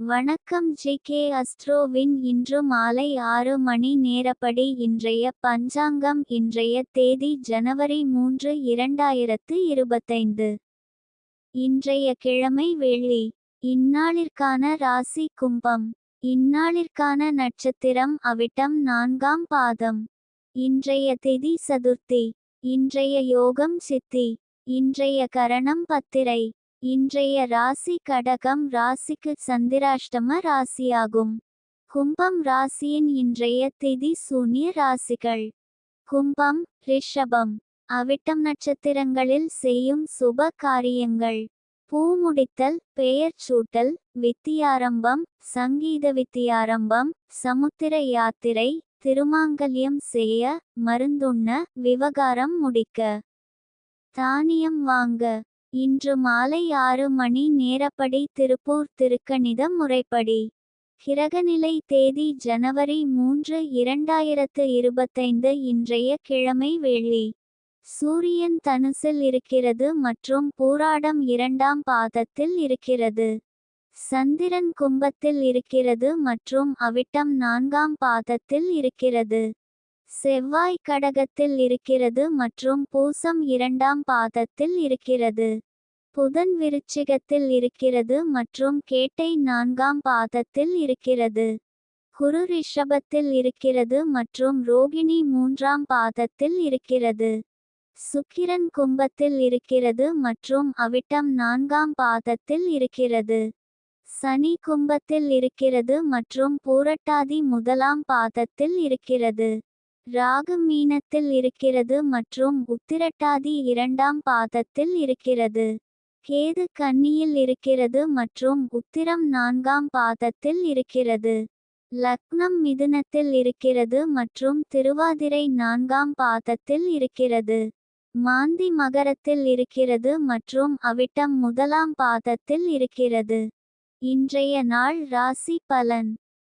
வணக்கம் G K அஸ்ட்ரோவின் இன்று மாலை ஆறு மணி நேரப்படி இன்றைய பஞ்சாங்கம் இன்றைய தேதி ஜனவரி மூன்று இரண்டாயிரத்து இருபத்தைந்து. இன்றைய கிழமை வெள்ளி. இந்நாளிற்கான ராசி கும்பம். இந்நாளிற்கான நட்சத்திரம் அவிட்டம் நான்காம் பாதம். இன்றைய திதி சதுர்த்தி. இன்றைய யோகம் சித்தி. இன்றைய கரணம் பத்திரை. இன்றைய ராசி கடகம் ராசிக்கு சந்திராஷ்டம ராசியாகும். கும்பம் ராசியின் இன்றைய திதி சூன்ய ராசிகள். கும்பம் ரிஷபம். அவிட்டம் நட்சத்திரங்களில் செய்யும் சுப காரியங்கள். பூ முடித்தல் பெயர் சூட்டல் வித்தியாரம்பம் சங்கீத வித்தியாரம்பம் சமுத்திர யாத்திரை திருமாங்கல்யம் செய்ய மருந்துண்ண விவகாரம் முடிக்க. தானியம் வாங்க. இன்று மாலை ஆறு மணி நேரப்படி திருப்பூர் திருக்கணித முறைப்படி. கிரகநிலை தேதி ஜனவரி மூன்று இரண்டாயிரத்து இருபத்தைந்து இன்றைய கிழமை வெள்ளி சூரியன் தனுசில் இருக்கிறது மற்றும் பூராடம் இரண்டாம் பாதத்தில் இருக்கிறது. சந்திரன் கும்பத்தில் இருக்கிறது மற்றும் அவிட்டம் நான்காம் பாதத்தில் இருக்கிறது. செவ்வாய் கடகத்தில் இருக்கிறது மற்றும் பூசம் இரண்டாம் பாதத்தில் இருக்கிறது. புதன் விருச்சிகத்தில் இருக்கிறது மற்றும் கேட்டை நான்காம் பாதத்தில் இருக்கிறது. குரு ரிஷபத்தில் இருக்கிறது மற்றும் ரோகிணி மூன்றாம் பாதத்தில் இருக்கிறது. சுக்கிரன் கும்பத்தில் இருக்கிறது மற்றும் அவிட்டம் நான்காம் பாதத்தில் இருக்கிறது. சனி கும்பத்தில் இருக்கிறது மற்றும் பூரட்டாதி முதலாம் பாதத்தில் இருக்கிறது. ராகு மீனத்தில் இருக்கிறது மற்றும் உத்திரட்டாதி இரண்டாம் பாதத்தில் இருக்கிறது. கேது கன்னியில் இருக்கிறது மற்றும் உத்திரம் நான்காம் பாதத்தில் இருக்கிறது. லக்னம் மிதுனத்தில் இருக்கிறது மற்றும் திருவாதிரை நான்காம் பாதத்தில் இருக்கிறது. மாந்தி மகரத்தில் இருக்கிறது மற்றும் அவிட்டம் முதலாம் பாதத்தில் இருக்கிறது. இன்றைய நாள் ராசி பலன்.